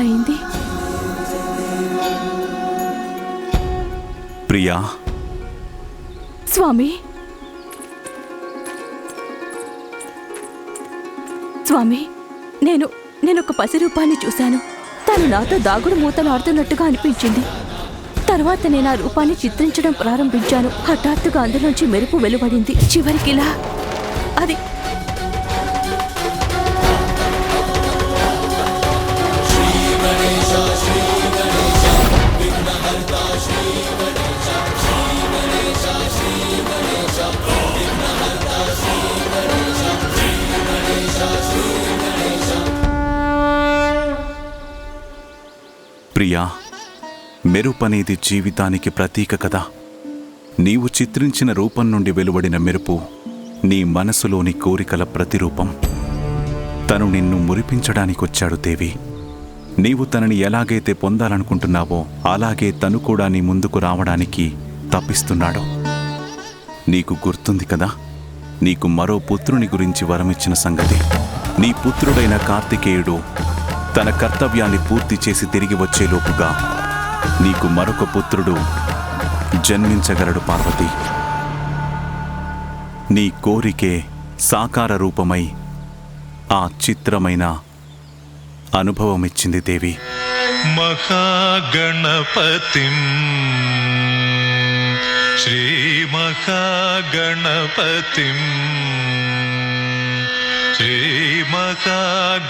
ఇలా అయింది ప్రియా? స్వామి? స్వామి నేను నేను ఒక పసి రూపాన్ని చూశాను. తను నాతో దాగుడు మూతలు ఆడుతున్నట్టుగా అనిపించింది. తర్వాత నేను ఆ రూపాన్ని చిత్రించడం ప్రారంభించాను. హఠాత్తుగా అందులోంచి మెరుపు వెలువడింది. చివరికి ఇలా అది ప్రియా మెరుపనేది జీవితానికి ప్రతీక కదా. నీవు చిత్రించిన రూపం నుండి వెలువడిన మెరుపు నీ మనసులోని కోరికల ప్రతిరూపం. తను నిన్ను మురిపించడానికొచ్చాడు దేవి. నీవు తనని ఎలాగైతే పొందాలనుకుంటున్నావో అలాగే తను కూడా నీ ముందుకు రావడానికి తప్పిస్తున్నాడు. నీకు గుర్తుంది కదా నీకు మరో పుత్రుని గురించి వరమిచ్చిన సంగతి. నీ పుత్రుడైన కార్తికేయుడు తన కర్తవ్యాన్ని పూర్తి చేసి తిరిగి వచ్చేలోపుగా నీకు మరొక పుత్రుడు జన్మించగలడు పార్వతి. నీ కోరికే సాకార రూపమై ఆ చిత్రమైన అనుభవమిచ్చింది దేవి. మహాగణపతి. శ్రీ మహాగణపతిం.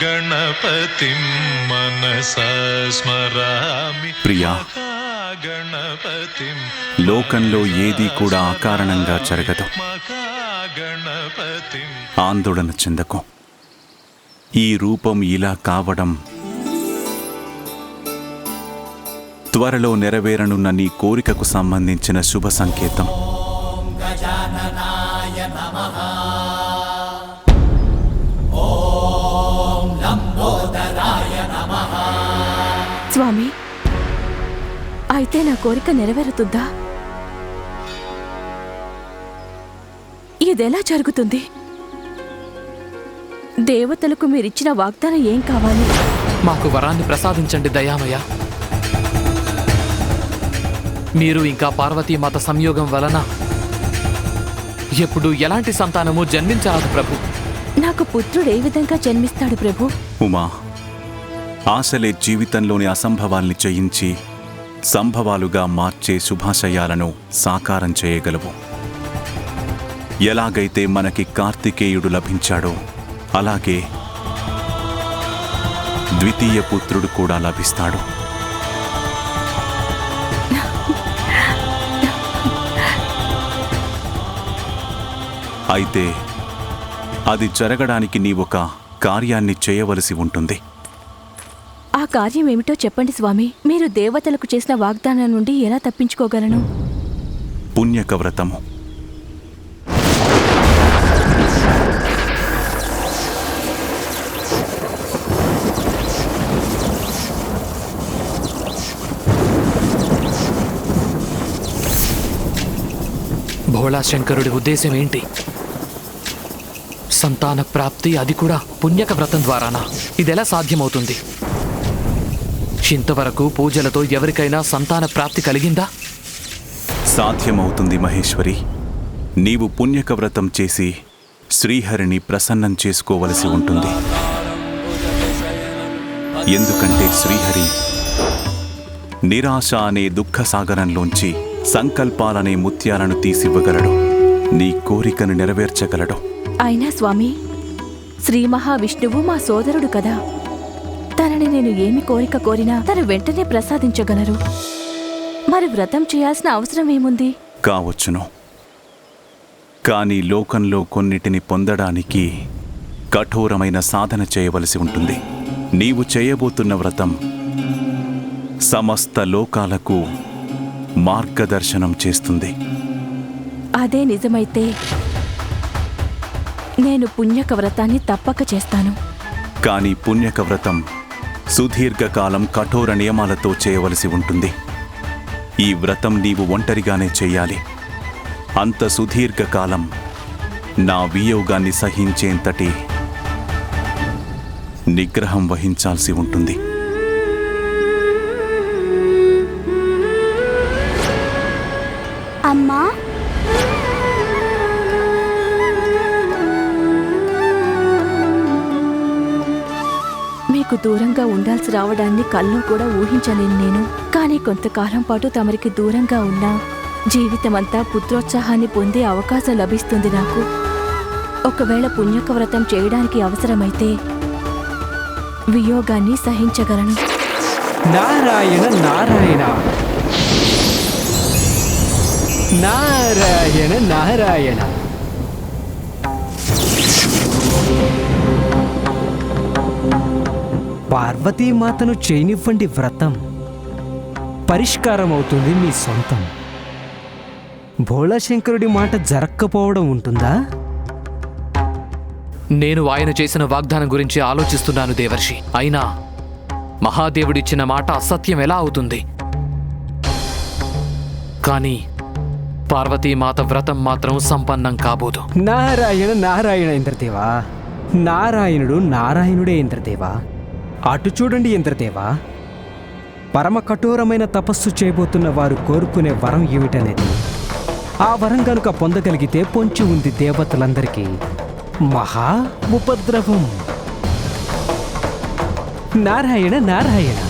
గణపతిం మనస స్మరామి. ప్రియా లోకంలో ఏది కూడా అకారణంగా జరగదు. గణపతి ఆందోళన చెందకు. ఈ రూపం ఇలా కావడం త్వరలో నెరవేరనున్న నీ కోరికకు సంబంధించిన శుభ సంకేతం. అయితే నా కోరిక నెరవేరుతుందా? ఇదెలా జరుగుతుంది? దేవతలకు మీరిచ్చిన వాగ్దానం ఏం కావాలి? మాకు వరాన్ని ప్రసాదించండి దయామయ. మీరు ఇంకా పార్వతీమాత సంయోగం వలన ఎప్పుడు ఎలాంటి సంతానము జన్మించరాదు ప్రభు. నాకు పుత్రుడు ఏ విధంగా జన్మిస్తాడు ప్రభు? ఉమా ఆశలే జీవితంలోని అసంభవాల్ని జయించి సంభవాలుగా మార్చే శుభాశయాలను సాకారం చేయగలవు. ఎలాగైతే మనకి కార్తికేయుడు లభించాడో అలాగే ద్వితీయ పుత్రుడు కూడా లభిస్తాడు. అయితే అది జరగడానికి నీ ఒక కార్యాన్ని చేయవలసి ఉంటుంది. కార్యం ఏమిటో చెప్పండి స్వామి. మీరు దేవతలకు చేసిన వాగ్దానం నుండి ఎలా తప్పించుకోగలను? పుణ్యక వ్రతము భోళా శంకరుడి ఉద్దేశం ఏంటి? సంతాన ప్రాప్తి అది కూడా పుణ్యక వ్రతం ద్వారానా? ఇదెలా సాధ్యమవుతుంది? ఇంతవరకు పూజలతో ఎవరికైనా సంతాన ప్రాప్తి కలిగిందా? సాధ్యమవుతుంది మహేశ్వరి. నీవు పుణ్యక వ్రతం చేసి శ్రీహరిని ప్రసన్నం చేసుకోవలసి ఉంటుంది. ఎందుకంటే శ్రీహరి నిరాశ అనే దుఃఖ సాగరంలోంచి సంకల్పాలనే ముత్యాలను తీసివ్వగలడు. నీ కోరికను నెరవేర్చగలడు. అయినా స్వామి శ్రీ మహావిష్ణువు మా సోదరుడు కదా. తనని నేను ఏమి కోరిక కోరినా తను వెంటనే ప్రసాదించగలరు. మరి వ్రతం చేయాల్సిన అవసరం ఏముంది? కావచ్చును. కానీ లోకంలో కొన్నిటిని పొందడానికి కఠోరమైన సాధన చేయవలసి ఉంటుంది. నీవు చేయబోతున్న వ్రతం సమస్త లోకాలకు మార్గదర్శనం చేస్తుంది. అదే నిజమైతే నేను పుణ్యక వ్రతాన్ని తప్పక చేస్తాను. కానీ పుణ్యక వ్రతం సుదీర్ఘకాలం కఠోర నియమాలతో చేయవలసి ఉంటుంది. ఈ వ్రతం నీవు ఒంటరిగానే చేయాలి. అంత సుదీర్ఘకాలం నా వియోగాన్ని సహించేంతటి నిగ్రహం వహించాల్సి ఉంటుంది. దూరంగా ఉండాల్సి రావడాన్ని కల్లో కూడా ఊహించలేను నేను. కానీ కొంతకాలం పాటు తమరికి దూరంగా ఉన్నా జీవితమంతా పుత్రోత్సాహాన్ని పొందే అవకాశం లభిస్తుంది నాకు. ఒకవేళ పుణ్యక వ్రతం చేయడానికి అవసరమైతే వియోగాన్ని సహించగలను. నారాయణ నారాయణ. నారాయణ నారాయణ. పార్వతీమాతను చేయనివ్వండి వ్రతం. పరిష్కారం అవుతుంది మీ సొంతం. భోళాశంకరుడి మాట జరక్కపోవడం ఉంటుందా? నేను ఆయన చేసిన వాగ్దానం గురించి ఆలోచిస్తున్నాను దేవర్షి. అయినా మహాదేవుడిచ్చిన మాట అసత్యం ఎలా అవుతుంది? కానీ పార్వతీమాత వ్రతం మాత్రం సంపన్నం కాబోదు. నారాయణ నారాయణ ఇంద్రదేవా. నారాయణుడు నారాయణుడే ఇంద్రదేవా. అటు చూడండి ఇంద్రదేవా. పరమ కఠోరమైన తపస్సు చేయబోతున్న వారు కోరుకునే వరం ఏమిటనేది? ఆ వరం గనుక పొందగలిగితే పొంచి ఉంది దేవతలందరికీ. మహా ఉపద్రవం. నారాయణ నారాయణ.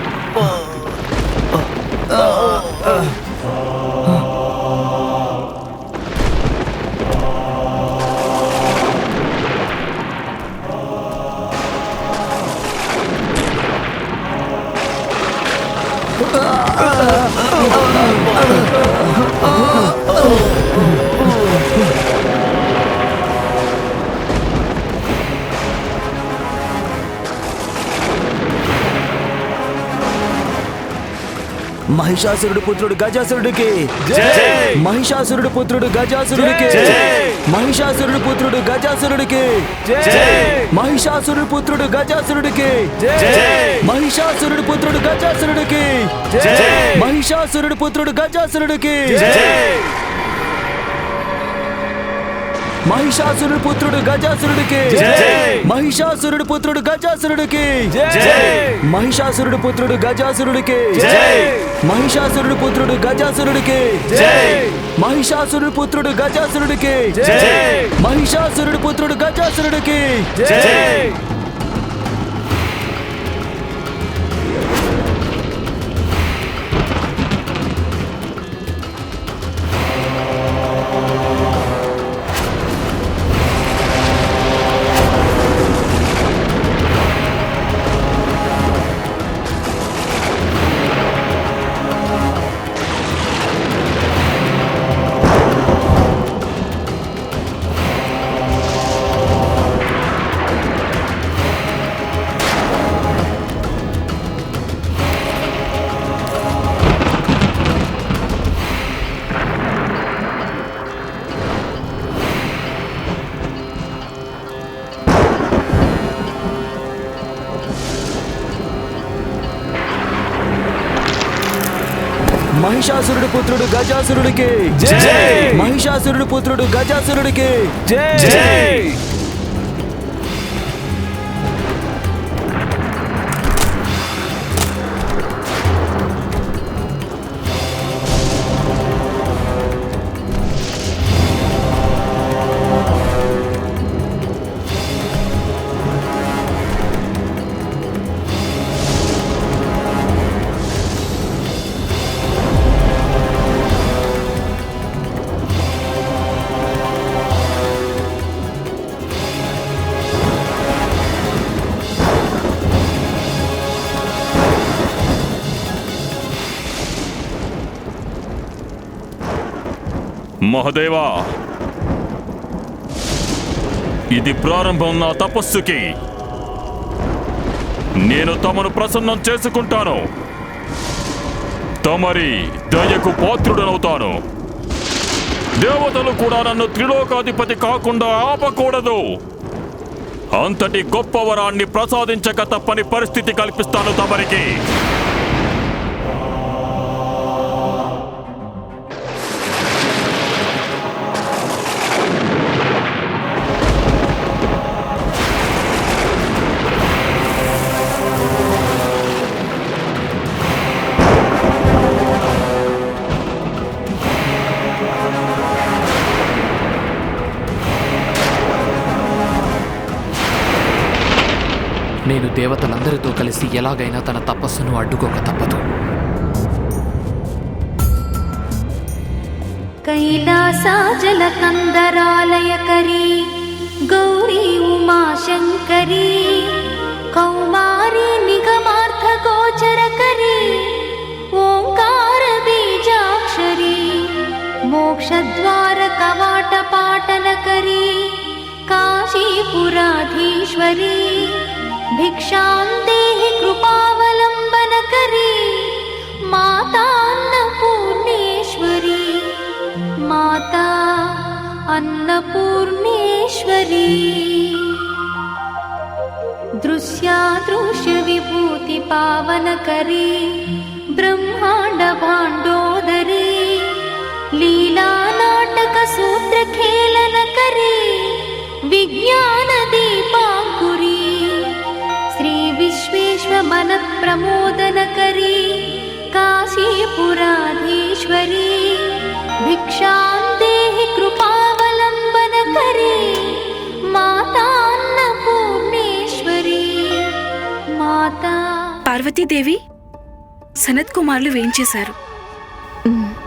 మహిషాసురుడు పుత్రుడు గజాసురుడికి. మహిషాసురుడు పుత్రుడు గజాసురుడికి. మహిషాసురుడు పుత్రుడు గజాసురుడికి. మహిషాసురుడు పుత్రుడు గజాసురుడికి. మహిషాసురుడు పుత్రుడు గజాసురుడికి. మహిషాసురుడు పుత్రుడు గజాసురుడికి. మహిషాసురుడు పుత్రుడు గజాసురుడికి. మహిషాసురుడు పుత్రుడు గజాసురుడికి. మహిషాసురుడు పుత్రుడు గజాసురుడికి. మహిషాసురుడు పుత్రుడు గజాసురుడికి. మహిషాసురుడు పుత్రుడు గజాసురుడికి. మహిషాసురుడు పుత్రుడు గజాసురుడికి. మహిషాసురుడు పుత్రుడు గజాసురుడికి. మహిషాసురుడు పుత్రుడు గజాసురుడికి. మహదేవా! ఇది ప్రారంభం నా తపస్సుకి. నేను తమను ప్రసన్నం చేసుకుంటాను. తమరి దయకు పాత్రుడనవుతాను. దేవతలు కూడా నన్ను త్రిలోకాధిపతి కాకుండా ఆపకూడదు. అంతటి గొప్ప వరాన్ని ప్రసాదించక తప్పని పరిస్థితి కల్పిస్తాను తమరికి. దేవతలందరితో కలిసి ఎలాగైనా తన తపస్సును అడ్డుకోక తప్పదు. కైలాసాజల కందరాలయకరీ గౌరీ ఉమాశంకరీ కౌమారీ నిగమార్థ గోచరకరీ ఓంకార బీజాక్షరీ మోక్షద్వార కవాట పాటలకరీ కాశీపురాధీశ్వరీ भिक्षां देहि कृपावलम्बनकरी मातान्नपूर्णेश्वरी माता अन्नपूर्णेश्वरी। दृश्यादृश्यविभूतिपावनकरी ब्रह्माण्डभाण्डोदरी लीलानाटकसूत्रखेलनकरी विज्ञानदे మన ప్రమోదనకరీ కాశీపురాధీశ్వరీ భిక్షాందే కృపావలంబనకరీ మాతాన్నపూర్ణేశ్వరీ మాతా పార్వతీదేవి సనత్కుమారులు వేయించేశారు 嗯。Mm.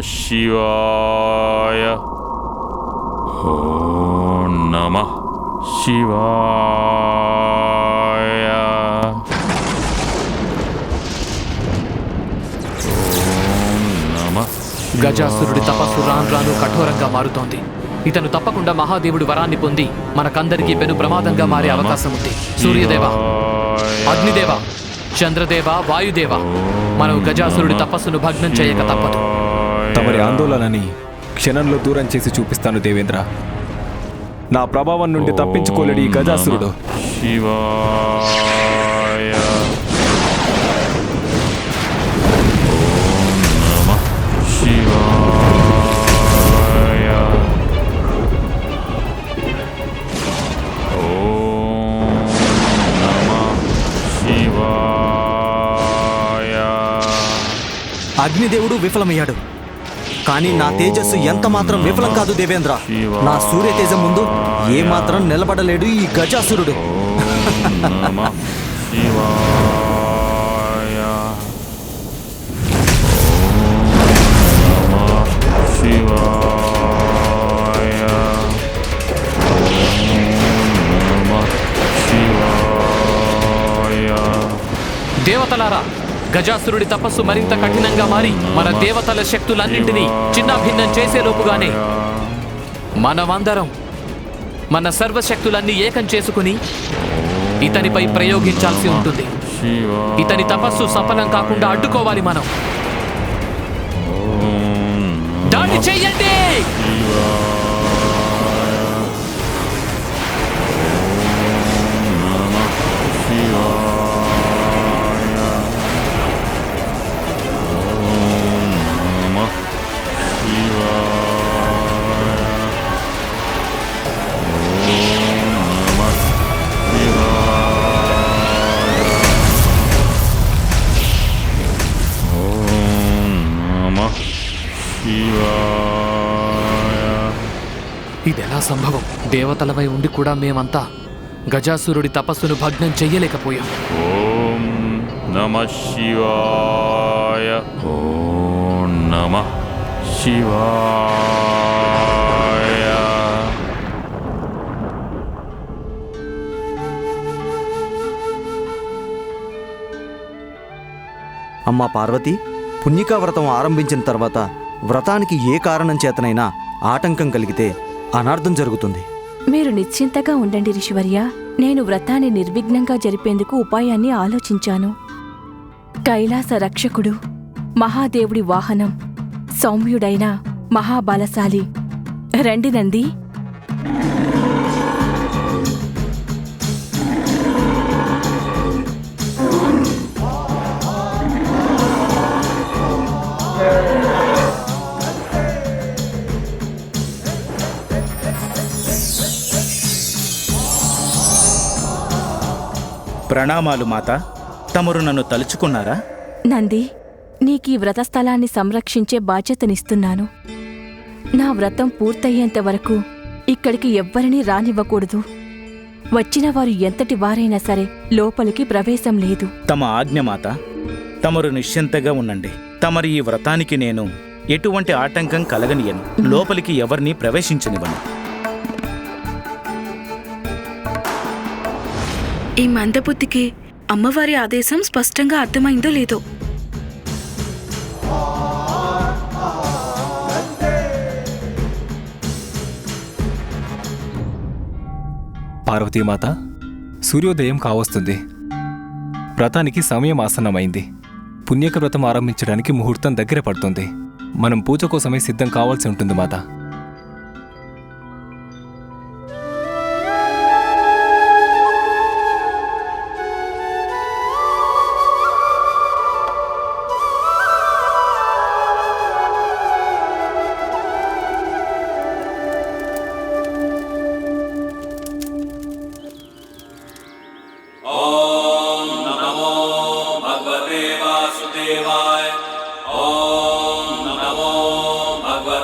శివాయ ఓ నమ శివాయ గజాసురుడి తపస్సు రాను రాను కఠోరంగా మారుతోంది. ఇతను తప్పకుండా మహాదేవుడి వరాన్ని పొంది మనకందరికీ పెను ప్రమాదంగా మారే అవకాశం ఉంది సూర్యదేవ అగ్నిదేవ చంద్రదేవ వాయుదేవ మనం గజాసురుడి తపస్సును భగ్నం చేయక తప్పదు. తమరి ఆందోళనని క్షణంలో దూరం చేసి చూపిస్తాను దేవేంద్ర. నా ప్రభావం నుండి తప్పించుకోలేడు ఈ గజాసురుడు. అగ్నిదేవుడు విఫలమయ్యాడు. కానీ నా తేజస్సు ఎంత మాత్రం విఫలం కాదు దేవేంద్ర. నా సూర్య తేజం ముందు ఏ మాత్రం నిలబడలేడు ఈ గజాసురుడు. దేవతలారా గజాసురుడి తపస్సు మరింత కఠినంగా మారి మన దేవతల శక్తులన్నింటినీ చిన్నభిన్నం చేసేలోపుగానే మనమందరం మన సర్వశక్తులన్నీ ఏకం చేసుకుని ఇతనిపై ప్రయోగించాల్సి ఉంటుంది. ఇతని తపస్సు సఫలం కాకుండా అడ్డుకోవాలి మనం. దాన్ని చెయ్యండి దేవతలపై ఉండి కూడా మేమంతా గజాసురుడి తపస్సును భగ్నం చెయ్యలేకపోయాం. ఓం నమ శివాయ. ఓం నమ శివాయ. అమ్మా పార్వతి పుణ్యకా వ్రతం ఆరంభించిన తర్వాత వ్రతానికి ఏ కారణం చేతనైనా ఆటంకం కలిగితే అనర్థం జరుగుతుంది. మీరు నిశ్చింతగా ఉండండి రిషివర్య. నేను వ్రతాన్ని నిర్విఘ్నంగా జరిపేందుకు ఉపాయాన్ని ఆలోచించాను. కైలాస రక్షకుడు మహాదేవుడి వాహనం సౌమ్యుడైన మహాబలశాలి. రండి నంది. ప్రణామాలు మాత. తమరు నన్ను తలుచుకున్నారా? నంది నీకీ వ్రతస్థలాన్ని సంరక్షించే బాధ్యతనిస్తున్నాను. నా వ్రతం పూర్తయ్యేంత వరకు ఇక్కడికి ఎవ్వరినీ రానివ్వకూడదు. వచ్చిన వారు ఎంతటి వారైనా సరే లోపలికి ప్రవేశం లేదు. తమ ఆజ్ఞ మాత. తమరు నిశ్చింతగా ఉండండి. తమరి ఈ వ్రతానికి నేను ఎటువంటి ఆటంకం కలగనియను. లోపలికి ఎవరిని ప్రవేశించనివ్వను. ఈ మందబుద్ధికి అమ్మవారి ఆదేశం స్పష్టంగా అర్థమైందో లేదో. పార్వతీమాత సూర్యోదయం కావస్తుంది. వ్రతానికి సమయం ఆసన్నమైంది. పుణ్యక వ్రతం ఆరంభించడానికి ముహూర్తం దగ్గర పడుతుంది. మనం పూజ కోసమే సిద్ధం కావాల్సి ఉంటుంది మాత.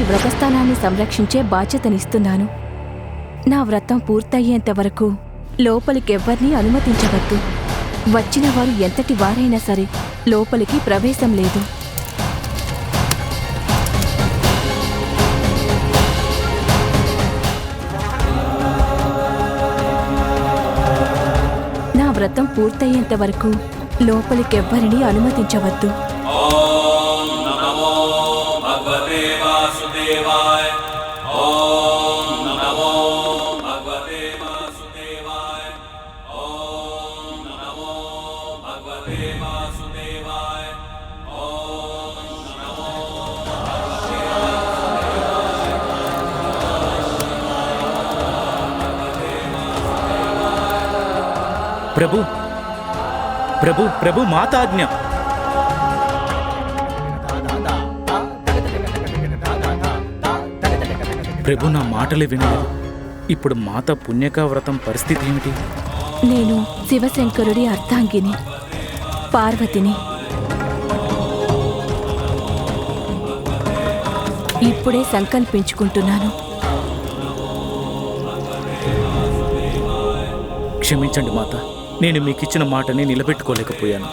ఈ వ్రతస్థానాన్ని సంరక్షించే బాధ్యతనిస్తున్నాను. నా వ్రతం పూర్తయ్యేంత వరకు లోపలికెవ్వరినీ అనుమతించవద్దు. వచ్చిన వారు ఎంతటి వారైనా సరే లోపలికి ప్రవేశం లేదు. నా వ్రతం పూర్తయ్యేంత వరకు లోపలికెవ్వరినీ అనుమతించవద్దు. ప్రభు ప్రభు ప్రభు మాతాజ్ఞ. ప్రభు నా మాటలు వినలేదు ఇప్పుడు మాత పుణ్యకా వ్రతం పరిస్థితి ఏమిటి? నేను శివశంకరుడి అర్థాంగిని పార్వతిని. ఇప్పుడే సంకల్పించుకుంటున్నాను. క్షమించండి మాత నేను మీకిచ్చిన మాటని నిలబెట్టుకోలేకపోయాను.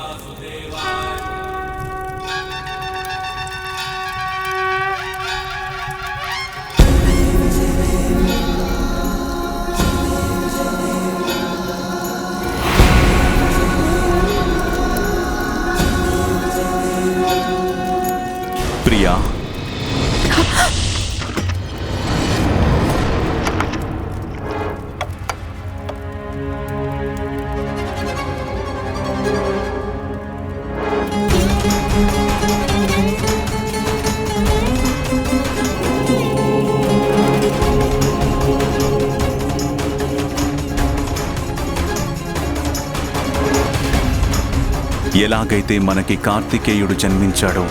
ఎలాగైతే మనకి కార్తికేయుడు జన్మించాడో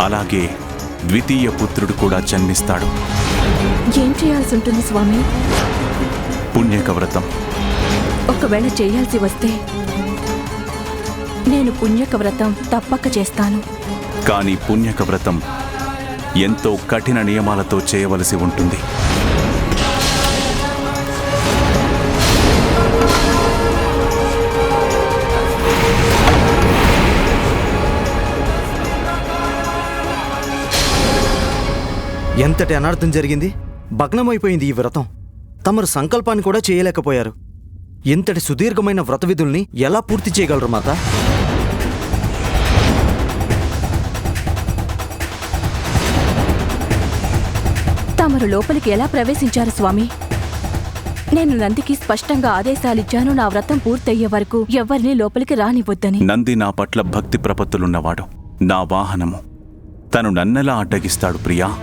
అలాగే ద్వితీయ పుత్రుడు కూడా జన్మిస్తాడు. ఏం చేయాల్సి ఉంటుంది స్వామి? పుణ్యక వ్రతం ఒకవేళ చేయాల్సి వస్తే నేను పుణ్యక వ్రతం తప్పక చేస్తాను. కానీ పుణ్యక వ్రతం ఎంతో కఠిన నియమాలతో చేయవలసి ఉంటుంది. ఎంతటి అనర్థం జరిగింది? భగ్నమైపోయింది ఈ వ్రతం. తమరు సంకల్పాన్ని కూడా చేయలేకపోయారు. ఇంతటి సుదీర్ఘమైన వ్రత విధుల్ని ఎలా పూర్తి చేయగలరు మాత? తమరు లోపలికి ఎలా ప్రవేశించారు స్వామి? నేను నందికి స్పష్టంగా ఆదేశాలిచ్చాను నా వ్రతం పూర్తయ్యే వరకు ఎవరిని లోపలికి రానివద్దని నంది నా పట్ల భక్తి ప్రపత్తులున్నవాడు. నా వాహనము. తను నన్నెలా అడ్డగిస్తాడు ప్రియా?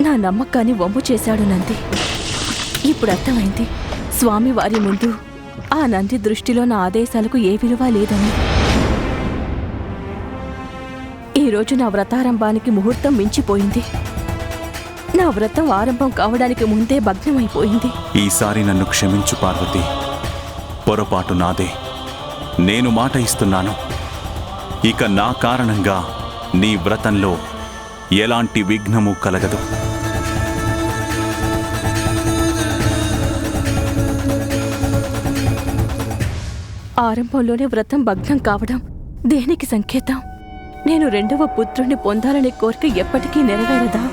నా నమ్మకాన్ని వమ్ము చేశాడు నంది. ఇప్పుడు అర్థమైంది. స్వామి వారి ముందు ఆ నంది దృష్టిలో నా ఆదేశాలకు ఏ విలువ లేదని. ఈరోజు నా వ్రతారంభానికి ముహూర్తం మించిపోయింది. నా వ్రతం ఆరంభం కావడానికి ముందే భగ్నమైపోయింది. ఈసారి నన్ను క్షమించు పార్వతి. పొరపాటు నాదే. నేను మాట ఇస్తున్నాను. ఇక నా కారణంగా నీ వ్రతంలో ఎలాంటి విఘ్నము కలగదు. ఆరంభంలోనే వ్రతం భగ్నం కావడం దేనికి సంకేతం? నేను రెండవ పుత్రుణ్ణి పొందాలనే కోరిక ఎప్పటికీ నెరవేరదా?